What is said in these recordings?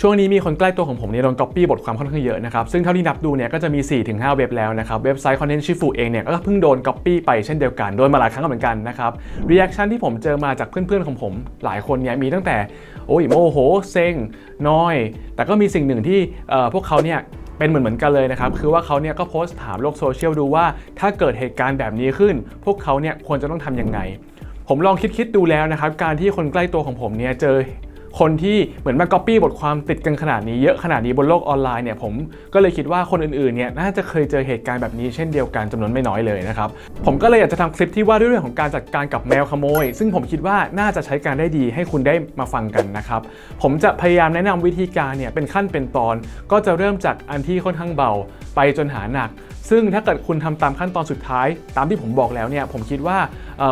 ช่วงนี้มีคนใกล้ตัวของผมเนี่ยโดนก๊อปปี้บทความค่อนข้างเยอะนะครับ ซึ่งเท่าที่นับดูเนี่ยก็จะมี 4-5 เว็บแล้วนะครับ เว็บไซต์ Content Shifu เองเนี่ยก็เพิ่งโดนก๊อปปี้ไปเช่นเดียวกัน โดนมาหลายครั้งเหมือนกันนะครับรีแอคชั่นที่ผมเจอมาจากเพื่อนๆของผม หลายคนเนี่ยมีตั้งแต่โอ้ยโมโหเซ็งน้อย แต่ก็มีสิ่งหนึ่งที่พวกเขาเนี่ยเป็นเหมือนเหมือนกันเลยนะครับ คือว่าเขาเนี่ยก็โพสต์ถามโลกโซเชียลดูว่า ถ้าเกิดเหตุการณ์แบบนี้ขึ้น พวกเขาเนี่ยควรจะต้องทำยังไง ผมลองคิดคิดๆดูแล้วนะครับ การที่คนใกล้ตัวของผมเนี่ยเจอ คนที่เหมือนมาก๊อปปี้บทความติดกันขนาดนี้เยอะขนาดนี้บนโลกออนไลน์เนี่ยผมก็เลยคิดว่าคนอื่นๆเนี่ยน่าจะเคยเจอเหตุการณ์แบบนี้เช่นเดียวกันจำนวนไม่น้อยเลยนะครับผมก็เลยอยากจะทำคลิปที่ว่าด้วยเรื่องของการจัดการกับแมวขโมย ซึ่งผมคิดว่าน่าจะใช้การได้ดีให้คุณได้มาฟังกันนะครับผมจะพยายามแนะนำวิธีการเนี่ยเป็นขั้นเป็นตอน ก็จะเริ่มจากอันที่ค่อนข้างเบา ไปจนหาหนัก ซึ่งถ้าเกิดคุณทำตามขั้นตอนสุดท้าย ตามที่ผมบอกแล้วเนี่ยผมคิดว่า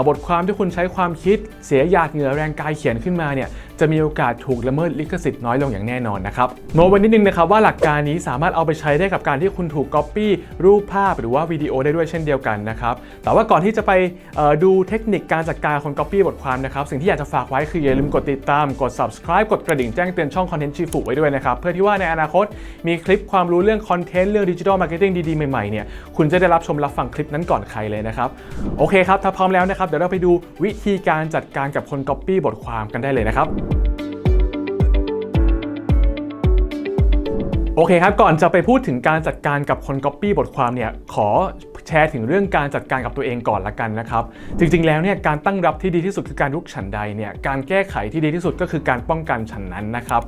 บทความที่คุณใช้ความคิดเสียหยาดเหงื่อแรงกายเขียนขึ้นมาเนี่ย จะมีโอกาสถูกละเมิดลิขสิทธิ์น้อยลงอย่างแน่นอนนะครับโน้ตไว้นิดนึงนะครับว่าหลักการนี้สามารถเอาไปใช้ได้กับการที่คุณถูกก๊อปปี้รูปภาพหรือว่าวิดีโอได้ด้วยเช่นเดียวกันนะครับแต่ว่าก่อนที่จะไปดูเทคนิคการจัดการคนก๊อปปี้บทความนะครับสิ่งที่อยากจะฝากไว้คืออย่าลืมกดติดตามกด subscribe กดกระดิ่งแจ้งเตือนช่อง Content Chief ไว้ด้วยนะครับเพื่อที่ว่าในอนาคตมีคลิปความรู้เรื่องคอนเทนต์เรื่องดิจิทัลมาร์เก็ตติ้งดีๆใหม่ๆเนี่ยคุณจะได้รับชมรับฟังคลิปนั้นก่อนใครเลยนะครับโอเคครับถ้าพร้อมแล้วนะครับเดี๋ยวเราไปดูวิธีการจัดการกับคนก๊อปปี้บทความกันได้เลยนะครับ โอเคครับ ก่อนจะไปพูดถึงการจัดการกับคน Copy บทความเนี่ย ขอแชร์ถึงเรื่องการจัดการกับตัวเองก่อนละกันนะครับ จริงๆ แล้วเนี่ย การตั้งรับที่ดีที่สุดคือการรุกฉันใดเนี่ย การแก้ไขที่ดีที่สุดก็คือการป้องกันฉันนั้นนะครับ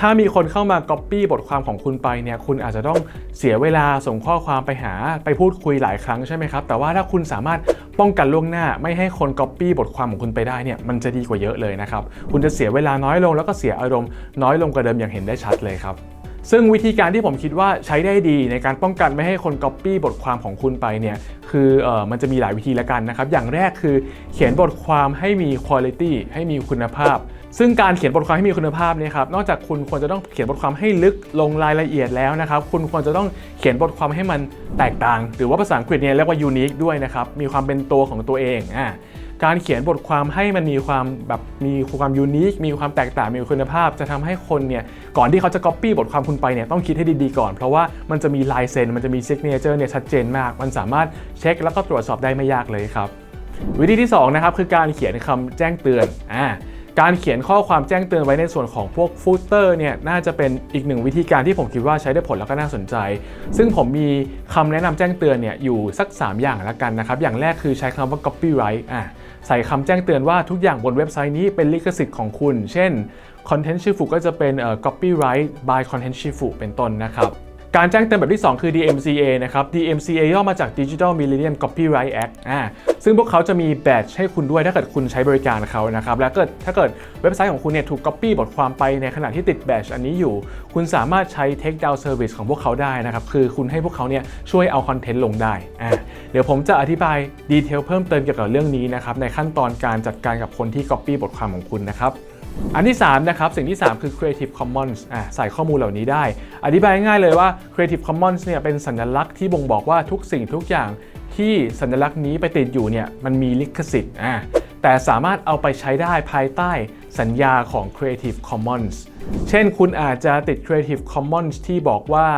ถ้ามีคนเข้ามา Copy บทความของคุณไปเนี่ยคุณอาจจะต้องเสียเวลาส่งข้อความไปหาไปพูดคุยหลายครั้งใช่ไหมครับ แต่ว่าถ้าคุณสามารถป้องกันล่วงหน้า ไม่ให้คน Copy บทความของคุณไปได้เนี่ยมันจะดีกว่าเยอะเลยนะครับ คุณจะเสียเวลาน้อยลงแล้วก็เสียอารมณ์น้อยลงกว่าเดิมอย่างเห็นได้ชัดเลยครับ ซึ่งวิธีการที่ผมคิดว่าใช้ได้ดีในการป้องกันไม่ให้คน Copy บทความของคุณไปเนี่ยคือออมันจะมีหลายวิธีละกันนะครับ อย่างแรกคือเขียนบทความให้มี quality ให้มีคุณภาพ ซึ่งการเขียนบทความให้มีคุณภาพเนี่ยครับนอกจากคุณควรจะต้องเขียนบทความให้ลึกลงรายละเอียดแล้วนะครับ คุณควรจะต้องเขียนบทความให้มันแตกต่าง หรือว่าภาษาอังกฤษเนี่ยเรียกว่า unique ด้วยนะครับมีความเป็นตัวของตัวเองอ่า การเขียนบทความให้มันมีความแบบมีความยูนิค มีความแตกต่าง มีคุณภาพ จะทำให้คนเนี่ย ก่อนที่เขาจะก๊อปปี้บทความคุณไปเนี่ยต้องคิดให้ดีๆก่อน เพราะว่ามันจะมีลายเซ็น มันจะมีซิกเนเจอร์เนี่ยชัดเจนมาก มันสามารถเช็คแล้วก็ตรวจสอบได้ไม่ยากเลยครับ วิธีที่2นะครับคือการเขียนคำแจ้งเตือน อ่าการเขียนข้อความแจ้งเตือนไว้ในส่วนของพวกฟูตเตอร์เนี่ยน่าจะเป็นอีกหนึ่งวิธีการที่ผมคิดว่าใช้ได้ผลแล้วก็น่าสนใจ ซึ่งผมมีคำแนะนำแจ้งเตือนเนี่ยอยู่สัก 3 อย่างแล้วกันนะครับ อย่างแรกคือใช้คำว่า copyright อะ ใส่คำแจ้งเตือนว่าทุกอย่างบนเว็บไซต์นี้เป็นลิขสิทธิ์ของคุณ เช่น Content Shifu ก็จะเป็นเอ่อ copyright by Content Shifu เป็นต้นนะครับ การแจ้งเตือนแบบที่ 2 คือ DMCA นะครับ DMCA ย่อมาจาก Digital Millennium Copyright Act อ่าซึ่งพวกเขาจะมีแบตให้คุณด้วยถ้าเกิดคุณใช้บริการเขานะครับ แล้วเกิดถ้าเกิดเว็บไซต์ของคุณเนี่ยถูก Copy บทความไปในขณะที่ติดแบตอันนี้อยู่ คุณสามารถใช้ Take Down Service ของพวกเขาได้นะครับ คือคุณให้พวกเขาเนี่ยช่วยเอาคอนเทนต์ลงได้อ่าเดี๋ยวผมจะอธิบายดีเทลเพิ่มเติมเกี่ยวกับเรื่องนี้นะครับในขั้นตอนการจัดการกับคนที่ Copy บทความของคุณนะครับ อันที่3นะครับสิ่งที่ 3 คือ Creative Commons อะใส่ข้อมูลเหล่านี้ได้ อธิบายง่ายๆเลยว่า Creative Commons เนี่ยเป็นสัญลักษณ์ที่บ่งบอกว่าทุกสิ่งทุกอย่างที่สัญลักษณ์นี้ไปติดอยู่เนี่ยมันมีลิขสิทธิ์อะแต่สามารถเอาไปใช้ได้ภายใต้สัญญาของ Creative Commons เช่นคุณอาจจะติด Creative Commons ที่บอกว่า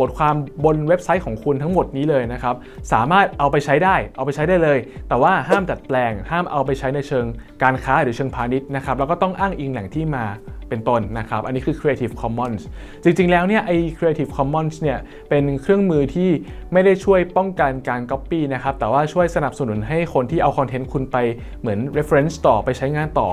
บทความบนเว็บไซต์ของคุณทั้งหมดนี้เลยนะครับ สามารถเอาไปใช้ได้ เอาไปใช้ได้เลย แต่ว่าห้ามดัดแปลง ห้ามเอาไปใช้ในเชิงการค้าหรือเชิงพาณิชย์นะครับ แล้วก็ต้องอ้างอิงแหล่งที่มาเป็นต้นนะครับ อันนี้คือ Creative Commons จริง ๆ แล้วเนี่ยไอ้ Creative Commons เนี่ยเป็นเครื่องมือที่ไม่ได้ช่วยป้องกันการ Copy นะครับ แต่ว่าช่วยสนับสนุนให้คนที่เอาคอนเทนต์คุณไปเหมือน reference ต่อไปใช้งานต่อ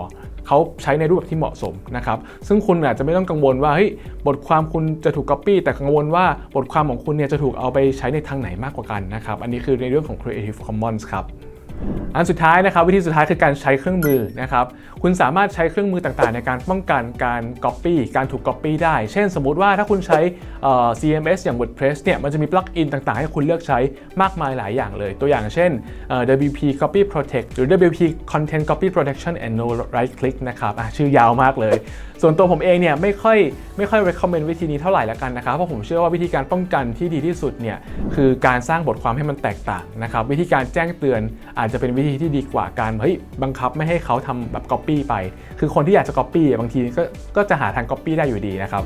เขาใช้ในรูปแบบที่เหมาะสมนะครับ ซึ่งคุณอาจจะไม่ต้องกังวลว่าเฮ้ยบทความคุณจะถูกก๊อปปี้แต่กังวลว่าบทความของคุณเนี่ยจะถูกเอาไปใช้ในทางไหนมากกว่ากันนะครับ อันนี้คือในเรื่องของ Creative Commons ครับ อันสุดท้ายนะครับวิธีสุดท้ายคือการใช้เครื่องมือนะครับคุณสามารถใช้เครื่องมือต่างๆ ในการป้องกันการ Copy การถูก Copy ได้ เช่นสมมุติว่าถ้าคุณใช้ CMS อย่าง WordPress เนี่ยมันจะมีปลั๊กอินต่างๆ ให้คุณเลือกใช้มากมายหลายอย่างเลย ตัวอย่างเช่น WP Copy Protect หรือ WP Content Copy Protection and No Right Click นะครับชื่อยาวมากเลย ส่วนตัวผมเองเนี่ยไม่ค่อยไม่ค่อย recommend วิธีนี้เท่าไหร่แล้วกันนะครับเพราะผมเชื่อว่าวิธีการป้องกันที่ดีที่สุดเนี่ยคือการสร้างบทความให้มันแตกต่างนะครับวิธีการแจ้งเตือนอาจจะเป็นวิธีที่ดีกว่าการเฮ้ยบังคับไม่ให้เขาทำแบบ copy ไป คือคนที่อยากจะ copy บางทีก็ก็จะหาทาง copy ได้อยู่ดีนะครับ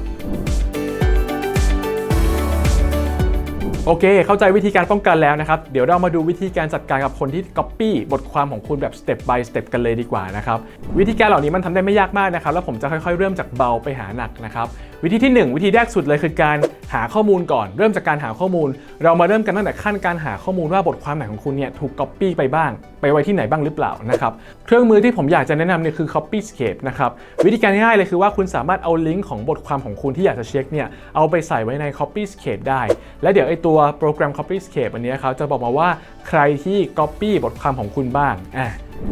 โอเค เข้าใจวิธีการป้องกันแล้วนะครับ เดี๋ยวเรามาดูวิธีการจัดการกับคนที่ Copy บทความของคุณแบบ Step by Step กันเลยดีกว่านะครับ วิธีการเหล่านี้มันทำได้ไม่ยากมากนะครับ แล้วผมจะค่อยๆ เริ่มจากเบาไปหาหนักนะครับ วิธีที่ 1 วิธีแรกสุดเลยคือการหาข้อมูลก่อน เริ่มจากการหาข้อมูล เรามาเริ่มกันตั้งแต่ขั้นการหาข้อมูลว่าบทความไหนของคุณเนี่ยถูก Copy ไปบ้างไปไว้ที่ไหนบ้างหรือเปล่านะครับ เครื่องมือที่ผมอยากจะแนะนำเนี่ยคือ Copyscape นะครับ วิธีการง่ายเลยคือว่าคุณสามารถเอาลิงก์ของบทความของคุณที่อยากจะเช็คเนี่ย เอาไปใส่ไว้ใน Copyscape ได้ และเดี๋ยวไอตัวโปรแกรม Copyscape อันนี้ยครับจะบอกมาว่าใครที่ Copy บทความของคุณบ้างอะ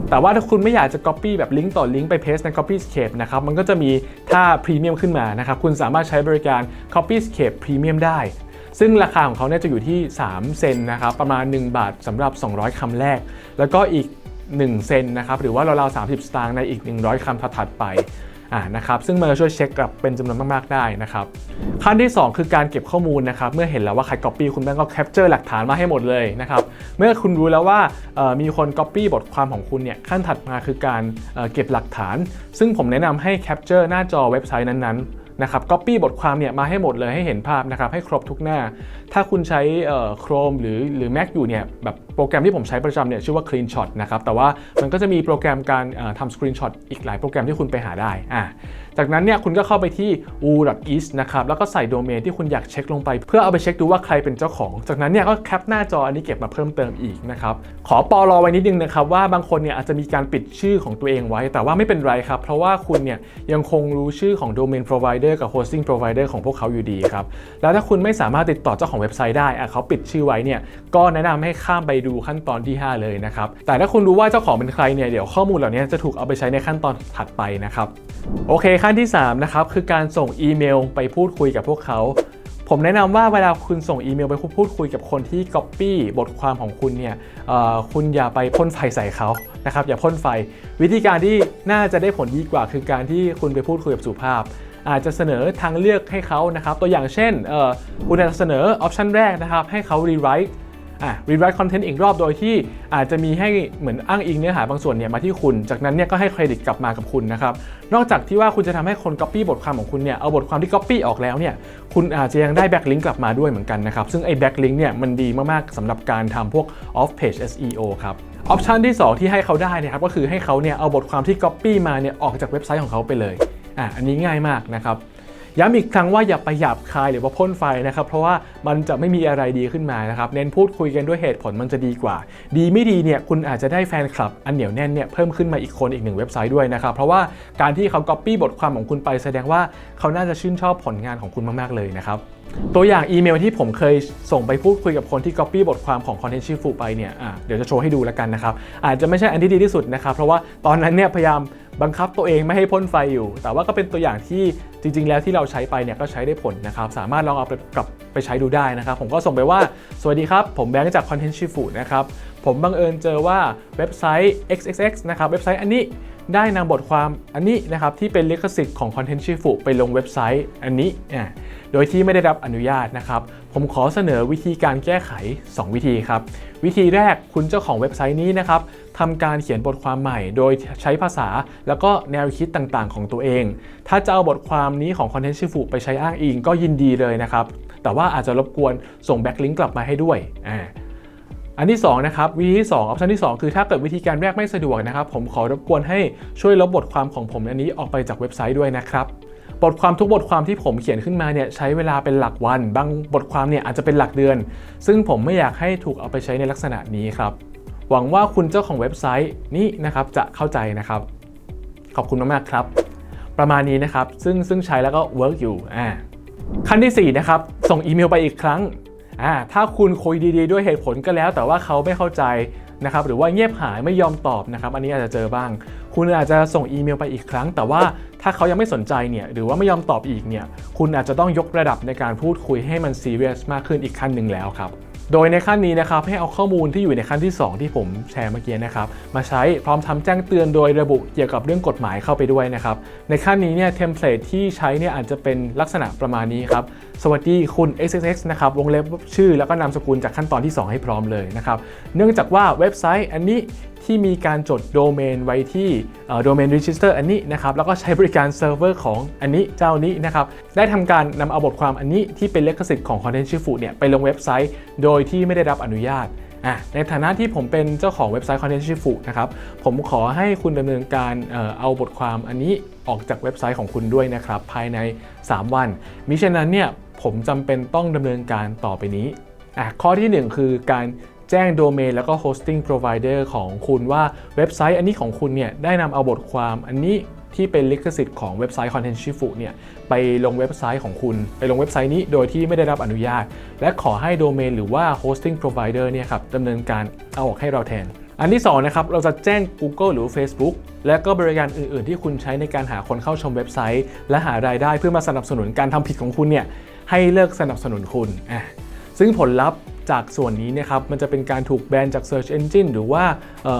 แต่ว่าถ้าคุณไม่อยากจะ Copy แบบลิงก์ต่อลิงก์ไป paste ใน Copyscape นะครับ มันก็จะมีถ้า Premium ขึ้นมานะครับ คุณสามารถใช้บริการ Copyscape Premium ได้ ซึ่งราคาของเขาเนี่ยจะอยู่ที่ 3 เซนนะครับประมาณ 1 บาทสำหรับ 200 คำแรก แล้วก็อีก 1 เซนนะครับหรือว่าราวๆ30 สตางค์ในอีก 100 คำถัดไปอ่านะครับซึ่งมันจะช่วยเช็คกลับเป็นจำนวนมากๆได้นะครับขั้นที่ 2 คือการเก็บข้อมูลนะครับเมื่อเห็นแล้วว่าใคร Copy คุณแม่งก็แคปเจอร์หลักฐานมาให้หมดเลยนะครับเมื่อคุณรู้แล้วว่ามีคน Copy บทความของคุณเนี่ยขั้นถัดมาคือการเเก็บหลักฐาน ซึ่งผมแนะนำให้แคปเจอร์หน้าจอเว็บไซต์นั้นๆ นะครับก็ปี้บทความเนี่ยมาให้หมดเลยให้เห็นภาพนะครับให้ครบทุกหน้า ถ้าคุณใช้เอ่อ Chrome หรือหรือ Mac อยู่เนี่ยแบบโปรแกรมที่ผมใช้ประจำเนี่ยชื่อว่า Clean Shot นะครับแต่ว่ามันก็จะมีโปรแกรมการทำสกรีนช็อตอีกหลายโปรแกรมที่คุณไปหาได้อ่า จากนั้นเนี่ยคุณก็เข้าไปที่ u.is นะครับแล้วก็ใส่โดเมนที่คุณอยากเช็คลงไป เพื่อเอาไปเช็คดูว่าใครเป็นเจ้าของ จากนั้นเนี่ยก็แคปหน้าจออันนี้เก็บมาเพิ่มเติมอีกนะครับขอปอรอไว้นิดนึงนะครับว่าบางคนเนี่ยอาจจะมีการปิดชื่อของตัวเองไว้ แต่ว่าไม่เป็นไรครับ เพราะว่าคุณเนี่ยยังคงรู้ชื่อของ Domain Provider กับ Hosting Provider ของพวกเขาอยู่ดีครับแล้วถ้าคุณไม่สามารถติดต่อเจ้าของเว็บไซต์ได้อะเขาปิดชื่อไว้เนี่ยก็แนะนำให้ข้ามไปดูขั้นตอนที่ 5 เลยนะครับแต่ถ้าคุณรู้ว่าเจ้าของเป็นใครเนี่ยเดี๋ยวข้อมูลเหล่านี้จะถูกเอาไปใช้ในขั้นตอนถัดไปนะครับ โอเคขั้นที่ 3 นะครับ คือการส่งอีเมลไปพูดคุยกับพวกเขา ผมแนะนำว่าเวลาคุณส่งอีเมลไปพูดคุยกับคนที่ Copy บทความของคุณเนี่ยคุณอย่าไปพ่นไฟใส่เขานะครับอย่าพ่นไฟ วิธีการที่น่าจะได้ผลดีกว่า คือการที่คุณไปพูดคุยกับสุภาพ อาจจะเสนอทางเลือกให้เขานะครับตัวอย่างเช่นคุณอาจจะเสนอออปชันแรกนะครับให้เขา rewrite อะ rewrite content อีกรอบโดยที่อาจจะมีให้เหมือนอ้างอิงเนื้อหาบางส่วนเนี่ยมาที่คุณ จากนั้นเนี่ยก็ให้เครดิตกลับมากับคุณนะครับ นอกจากที่ว่าคุณจะทำให้คน copy บทความของคุณเนี่ยเอาบทความที่ copy ออกแล้วเนี่ยคุณอาจจะยังได้ backlink กลับมาด้วยเหมือนกันนะครับ ซึ่งไอ้ backlink เนี่ยมันดีมากๆสำหรับการทำพวก off page SEO ครับออปชันที่ 2 ที่ให้เขาได้เนยครับก็คือให้เขาเนี่ยเอาบทความที่ copy มาเนี่ยออกจากเว็บไซต์ของเขาไปเลยอะอันนี้ง่ายมากนะครับ ย้ำอีกครั้งว่าอย่าไปหยาบคายหรือว่าพ่นไฟนะครับเพราะว่ามันจะไม่มีอะไรดีขึ้นมานะครับเน้นพูดคุยกันด้วยเหตุผลมันจะดีกว่า ดีไม่ดีเนี่ยคุณอาจจะได้แฟนคลับอันเหนียวแน่นเนี่ยเพิ่มขึ้นมาอีกคนอีกหนึ่งเว็บไซต์ด้วยนะครับเพราะว่าการที่เขา Copy บทความของคุณไปแสดงว่าเขาน่าจะชื่นชอบผลงานของคุณมาก ๆ เลยนะครับตัวอย่างอีเมลที่ผมเคยส่งไปพูดคุยกับคนที่ Copy บทความของ Content Shifu ไปเนี่ยเดี๋ยวจะโชว์ให้ดูแล้วกันนะครับ อาจจะไม่ใช่อันที่ดีที่สุดนะครับ เพราะว่าตอนนั้นเนี่ยพยายาม บังคับตัวเองไม่ให้พ่นไฟอยู่ แต่ว่าก็เป็นตัวอย่างที่จริง ๆ แล้วที่เราใช้ไปเนี่ยก็ใช้ได้ผลนะครับ สามารถลองเอาไปกลับไปใช้ดูได้นะครับ ผมก็ส่งไปว่า สวัสดีครับ ผมแบงค์จาก Content Shifu นะครับ ผมบังเอิญเจอว่าเว็บไซต์ XXX นะครับ เว็บไซต์อันนี้ ได้นำบทความอันนี้นะครับที่เป็นลิขสิทธิ์ของ Content Shifu ไปลงเว็บไซต์อันนี้อะโดยที่ไม่ได้รับอนุญาตนะครับ ผมขอเสนอวิธีการแก้ไข 2 วิธีครับ วิธีแรกคุณเจ้าของเว็บไซต์นี้นะครับทำการเขียนบทความใหม่ โดยใช้ภาษา แล้วก็แนวคิดต่างๆ ของตัวเอง ถ้าจะเอาบทความนี้ของ Content Shifu ไปใช้อ้างอิงก็ยินดีเลยนะครับ แต่ว่าอาจจะรบกวนส่งแบ็กลิงก์กลับมาให้ด้วยอ่า อันที่2นะครับวิธีที่2ออปชันที่ 2 คือถ้าเกิดวิธีการแรกไม่สะดวกนะครับ ผมขอรบกวนให้ช่วยลบบทความของผมอันนี้ออกไปจากเว็บไซต์ด้วยนะครับบทความทุกบทความที่ผมเขียนขึ้นมาเนี่ยใช้เวลาเป็นหลักวัน บางบทความเนี่ยอาจจะเป็นหลักเดือน ซึ่งผมไม่อยากให้ถูกเอาไปใช้ในลักษณะนี้ครับ หวังว่าคุณเจ้าของเว็บไซต์นี้นะครับจะเข้าใจนะครับ ขอบคุณมากๆครับ ประมาณนี้นะครับซึ่งซึ่งใช้แล้วก็เวิร์กอยู่อ่าขั้นที่4นะครับส่งอีเมลไปอีกครั้ง อ่าถ้าคุณคุยดีๆ ด้วยเหตุผลก็แล้ว แต่ว่าเขาไม่เข้าใจนะครับหรือว่าเงียบหายไม่ยอมตอบนะครับอันนี้อาจจะเจอบ้าง คุณอาจจะส่งอีเมลไปอีกครั้ง แต่ว่าถ้าเขายังไม่สนใจเนี่ยหรือว่าไม่ยอมตอบอีกเนี่ยคุณอาจจะต้องยกระดับในการพูดคุยให้มันซีเรียสมากขึ้นอีกขั้นหนึ่งแล้วครับ โดยในขั้นนี้นะครับให้เอาข้อมูลที่อยู่ในขั้นที่ 2 ที่ผมแชร์เมื่อกี้นะครับมาใช้พร้อมทำแจ้งเตือนโดยระบุเกี่ยวกับเรื่องกฎหมายเข้าไปด้วยนะครับในขั้นนี้เนี่ยเทมเพลตที่ใช้เนี่ยอาจจะเป็นลักษณะประมาณนี้ครับสวัสดีคุณ xxx นะครับวงเล็บชื่อแล้วก็นามสกุลจากขั้นตอนที่ 2 ให้พร้อมเลยนะครับเนื่องจากว่าเว็บไซต์อันนี้ ที่มีการจดโดเมนไว้ที่โดเมนรีจิสเตอร์อันนี้นะครับแล้วก็ใช้บริการเซิร์ฟเวอร์ของอันนี้เจ้านี้นะครับได้ทำการนำเอาบทความอันนี้ที่เป็นเลขสิทธิ์ของ Content Shifu เนี่ยไปลงเว็บไซต์ โดยที่ไม่ได้รับอนุญาตอะในฐานะที่ผมเป็นเจ้าของเว็บไซต์ Content Shifu นะครับ ผมขอให้คุณดำเนินการเอาบทความอันนี้ออกจากเว็บไซต์ของคุณด้วยนะครับ ภายใน 3 วัน มิฉะนั้นเนี่ยผมจำเป็นต้องดำเนินการต่อไปนี้อะข้อที่ 1 คือการ แจ้งโดเมนแล้วก็ hosting provider ของคุณว่าเว็บไซต์อันนี้ของคุณเนี่ยได้นำเอาบทความอันนี้ที่เป็นลิขสิทธิ์ของเว็บไซต์ Content Shifu เนี่ยไปลงเว็บไซต์ของคุณ ไปลงเว็บไซต์นี้โดยที่ไม่ได้รับอนุญาต และขอให้โดเมนหรือว่า hosting provider เนี่ยครับดำเนินการเอาออกให้เราแทน อันที่2นะครับเราจะแจ้ง Google หรือ Facebook และก็บริการอื่น ๆ ที่คุณใช้ในการหาคนเข้าชมเว็บไซต์ และหารายได้เพื่อมาสนับสนุนการทำผิดของคุณเนี่ยให้เลิกสนับสนุนคุณอะ ซึ่งผลลัพธ์จากส่วนนี้นะครับมันจะเป็นการถูกแบนจาก Search Engine หรือว่า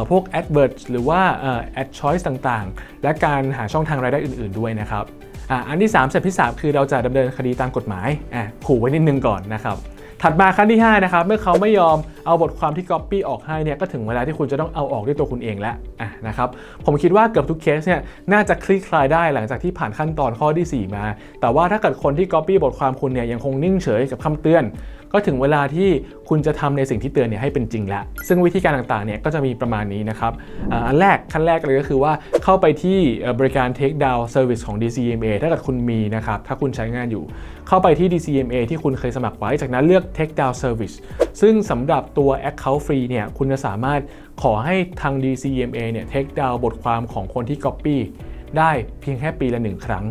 พวก AdWords หรือว่าเอ่อ Ad Choice ต่างๆ และการหาช่องทางรายได้อื่น ๆด้วยนะครับอ,อันที่3สเต็ปที่ 3 คือเราจะดำเนินคดีตามกฎหมายขู่ไว้นิดนึงก่อนนะครับถัดมาขั้นที่5นะครับเมื่อเขาไม่ยอม เอาบทความที่ Copy ออกให้เนี่ยก็ถึงเวลาที่คุณจะต้องเอาออกด้วยตัวคุณเองแล้วะนะครับผมคิดว่าเกือบทุกเคสเนี่ยน่าจะคลี่คลายได้หลังจากที่ผ่านขั้นตอนข้อที่ 4 มา แต่ว่าถ้าเกิดคนที่ Copy บทความคุณเนี่ยยังคงนิ่งเฉยกับคำเตือน ก็ถึงเวลาที่คุณจะทำในสิ่งที่เตือนเนี่ยให้เป็นจริงแล้ว ซึ่งวิธีการต่างๆเนี่ยก็จะมีประมาณนี้นะครับอันแรกขั้นแรกเลยก็คือว่าเข้าไปที่บริการ Take Down Service ของ DCMA ถ้าเกิดคุณมีนะครับถ้าคุณใช้งานอยู่ เข้าไปที่ DCMA ที่คุณเคยสมัครไว้จากนั้นเลือก Take Down Service ซึ่งสำหรับตัว Account Free เนี่ยคุณจะสามารถขอให้ทาง DCMA เนี่ย Take Down บทความของคนที่ Copy ได้เพียงแค่ปีละหนึ่งครั้ง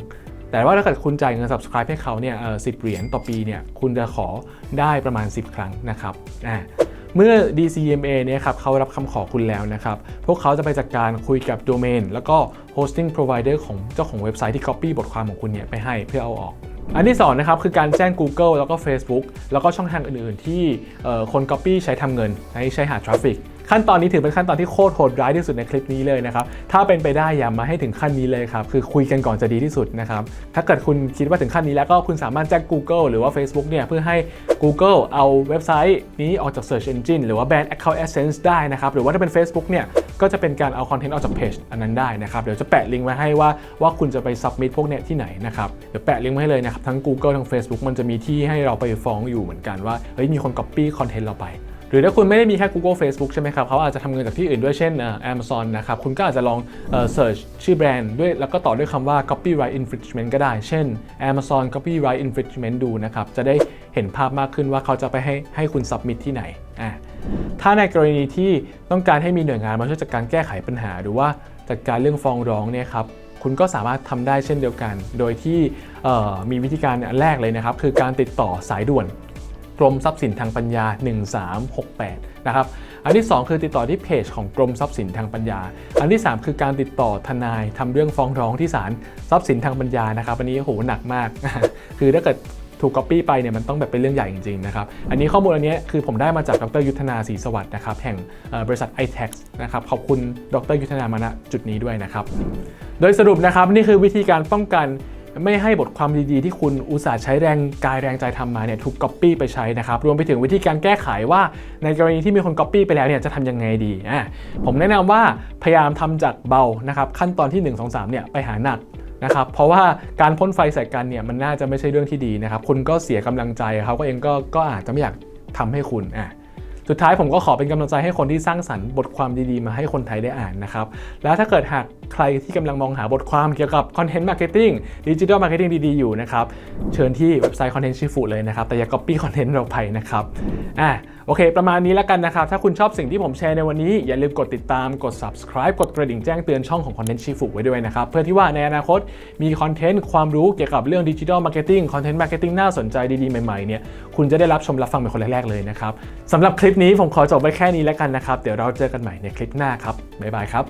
แต่ว่าถ้าเกิดคุณจ่ายเงิน subscribe ให้เขาเนี่ยสิบเหรียญต่อปีเนี่ยคุณจะขอได้ประมาณ 10 ครั้งนะครับอ่าเมื่อ DCMA เนี่ยครับเขารับคำขอคุณแล้วนะครับ พวกเขาจะไปจัดการคุยกับโดเมน แล้วก็ hosting provider ของเจ้าของเว็บไซต์ที่ copy บทความของคุณเนี่ยไปให้เพื่อเอาออก อันที่2นะครับคือการแจ้ง Google แล้วก็ Facebook แล้วก็ช่องทางอื่น ๆ ที่คน Copy ใช้ทำเงินใช้ใช้หาทราฟฟิกขั้นตอนนี้ถือเป็นขั้นตอนที่โคตรโหดร้ายที่สุดในคลิปนี้เลยนะครับ ถ้าเป็นไปได้อย่ามาให้ถึงขั้นนี้เลยครับ คือคุยกันก่อนจะดีที่สุดนะครับ ถ้าเกิดคุณคิดว่าถึงขั้นนี้แล้วก็คุณสามารถแจ้ง Google หรือว่า Facebook เนี่ยเพื่อให้ Google เอาเว็บไซต์นี้ออกจาก Search Engine หรือว่า ban account AdSense ได้นะครับ หรือว่าถ้าเป็น Facebook เนี่ย ก็จะเป็นการเอาคอนเทนต์ออกจากเพจอันนั้นได้นะครับ เดี๋ยวจะแปะลิงก์ไว้ให้ว่าว่าคุณจะไป submit พวกเนี้ยที่ไหนนะครับ เดี๋ยวแปะลิงก์ไว้ให้เลยนะครับ ทั้ง Google ทั้ง Facebook มันจะมีที่ให้เราไปฟ้องอยู่เหมือนกันว่า เฮ้ย มีคน copy คอนเทนต์เราไปหรือถ้าคุณไม่ได้มีแค่ Google Facebook ใช่ไหมครับ เขาอาจจะทำเงินจากที่อื่นด้วยเช่นเอ่อ Amazon นะครับ คุณก็อาจจะลองเอ่อ search ชื่อแบรนด์ด้วยแล้วก็ต่อด้วยคำว่า copyright infringement ก็ได้ เช่น Amazon copyright infringement ดูนะครับ จะได้เห็นภาพมากขึ้นว่าเขาจะไปให้ให้คุณ submit ที่ไหนอะ ถ้าในกรณีที่ต้องการให้มีหน่วยงานมาช่วยจัดการแก้ไขปัญหา หรือว่าจัดการเรื่องฟ้องร้องเนี่ยครับคุณก็สามารถทำได้เช่นเดียวกัน โดยที่มีวิธีการอันแรกเลยนะครับ คือการติดต่อสายด่วนกรมทรัพย์สินทางปัญญา 1368 นะครับ อันที่ 2 คือติดต่อที่เพจของกรมทรัพย์สินทางปัญญา อันที่ 3 คือการติดต่อทนายทำเรื่องฟ้องร้องที่ศาลทรัพย์สินทางปัญญานะครับ อันนี้โหหนักมาก คือถ้าเกิด ถูกก๊อปปี้ไปเนี่ยมันต้องแบบเป็นเรื่องใหญ่จริงๆนะครับอันนี้ข้อมูลอันนี้คือผมได้มาจากดรยุทธนาศรีสวัสดิ์นะครับแห่งบริษัท iTax นะครับขอบคุณดรยุทธนามาณจุดนี้ด้วยนะครับโดยสรุปนะครับนี่คือวิธีการป้องกันไม่ให้บทความดีๆ ที่คุณอุตส่าห์ใช้แรงกายแรงใจทำมาเนี่ยถูกก๊อปปี้ไปใช้นะครับ รวมไปถึงวิธีการแก้ไขว่าในกรณีที่มีคนก๊อปปี้ไปแล้วเนี่ยจะทำยังไงดีอะผมแนะนำว่าพยายามทำจากเบานะครับขั้นตอนที่ 1 2 3เนี่ยไปหาหนัก นะครับเพราะว่าการพ่นไฟใส่กันเนี่ยมันน่าจะไม่ใช่เรื่องที่ดีนะครับคุณก็เสียกำลังใจเขาก็เองก็ก็อาจจะไม่อยากทำให้คุณอะสุดท้ายผมก็ขอเป็นกำลังใจให้คนที่สร้างสรรค์บทความดีๆ มาให้คนไทยได้อ่านนะครับ แล้วถ้าเกิดหากใครที่กำลังมองหาบทความเกี่ยวกับคอนเทนต์มาร์เก็ตติ้งดิจิทัลมาร์เก็ตติ้งดีๆ อยู่นะครับ เชิญที่เว็บไซต์คอนเทนต์ชื่อฟูเลยนะครับ แต่อย่า copy คอนเทนต์เราไปนะครับอะโอเค ประมาณนี้แล้วกันนะครับ ถ้าคุณชอบสิ่งที่ผมแชร์ในวันนี้ อย่าลืมกดติดตาม กด subscribe กดกระดิ่งแจ้งเตือนช่องของคอนเทนต์ชีฟูไว้ด้วยนะครับ เพื่อที่ว่าในอนาคตมีคอนเทนต์ความรู้เกี่ยวกับเรื่องดิจิทัลมาร์เก็ตติ้งคอนเทนต์มาร์เก็ตติ้งน่าสนใจดีๆใหม่ๆเนี่ยคุณจะได้รับชมรับฟังเป็นคนแรกๆเลยนะครับสำหรับคลิปนี้ผมขอจบไว้แค่นี้แล้วกันนะครับเดี๋ยวเราเจอกันใหม่ในคลิปหน้าครับบ๊ายบายครับ